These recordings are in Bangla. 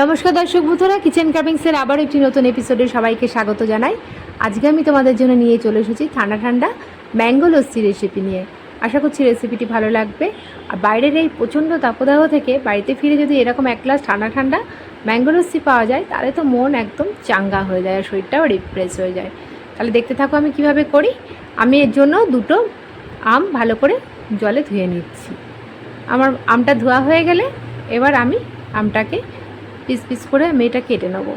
নমস্কার দর্শক বন্ধুরা কিচেন কার্ভিংসের আবার একটি নতুন এপিসোডে সবাইকে স্বাগত জানাই। আজকে আমি তোমাদের জন্য নিয়ে চলে এসেছি ঠান্ডা ঠান্ডা ম্যাঙ্গো লস্যি রেসিপি নিয়ে। আশা করছি রেসিপিটি ভালো লাগবে। আর বাইরের এই প্রচণ্ড তাপদাহ থেকে বাড়িতে ফিরে যদি এরকম এক গ্লাস ঠান্ডা ঠান্ডা ম্যাঙ্গো লস্যি পাওয়া যায়, তাহলে তো মন একদম চাঙ্গা হয়ে যায় আর শরীরটাও রিফ্রেশ হয়ে যায়। তাহলে দেখতে থাকো আমি কীভাবে করি। আমি এর জন্য দুটো আম ভালো করে জলে ধুয়ে নিচ্ছি। আমার আমটা ধোয়া হয়ে গেলে এবার আমি আমটাকে পিস পিস করে আমি এটা কেটে নেব।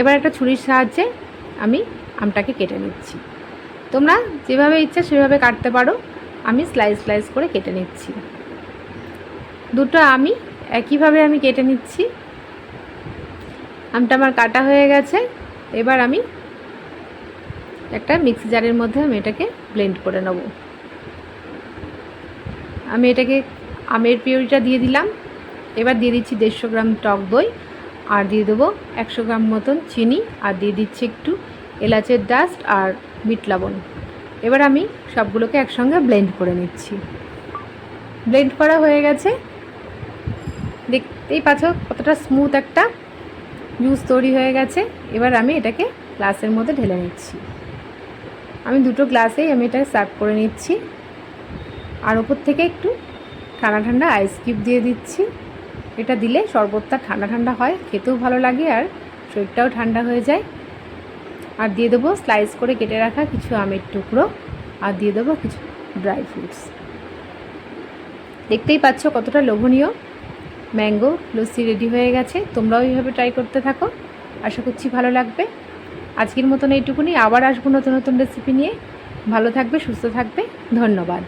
এবার একটা ছুরির সাহায্যে আমি আমটাকে কেটে নিচ্ছি। তোমরা যেভাবে ইচ্ছা সেভাবে কাটতে পারো, আমি স্লাইস স্লাইস করে কেটে নিচ্ছি। দুটো আমি একইভাবে আমি কেটে নিচ্ছি। আমটা আমার কাটা হয়ে গেছে। এবার আমি একটা মিক্সি জারের মধ্যে আমি এটাকে ব্লেন্ড করে নেব। আমি এটাকে আমের পিউরিটা দিয়ে দিলাম। এবার দিয়ে দিচ্ছি দেড়শো গ্রাম টক দই, আর দিয়ে দেবো একশো গ্রাম মতন চিনি, আর দিয়ে দিচ্ছি একটু এলাচের ডাস্ট আর বিট লবণ। এবার আমি সবগুলোকে একসঙ্গে ব্লেন্ড করে নিচ্ছি। ব্লেন্ড করা হয়ে গেছে। দেখতেই পাচ্ছ কতটা স্মুথ একটা জুস তৈরি হয়ে গেছে। এবার আমি এটাকে গ্লাসের মধ্যে ঢেলে নিচ্ছি। আমি দুটো গ্লাসেই আমি এটা সার্ভ করে নিচ্ছি। আর ওপর থেকে একটু ঠান্ডা ঠান্ডা আইস কিউব দিয়ে দিচ্ছি। এটা দিলে শরবতটা ঠান্ডা ঠান্ডা হয়, খেতেও ভালো লাগে আর শরীরটাও ঠান্ডা হয়ে যায়। আর দিয়ে দেবো স্লাইস করে কেটে রাখা কিছু আমের টুকরো আর দিয়ে দেবো কিছু ড্রাই ফ্রুটস দেখতেই পাচ্ছ কতটা লোভনীয়। ম্যাঙ্গো লস্যি রেডি হয়ে গেছে, তোমরাও এইভাবে ট্রাই করতে থাকো। আশা করছি ভালো লাগবে। আজকের মতন এইটুকুনি, আবার আসব নতুন নতুন রেসিপি নিয়ে। ভালো থাকবে, সুস্থ থাকবে। ধন্যবাদ।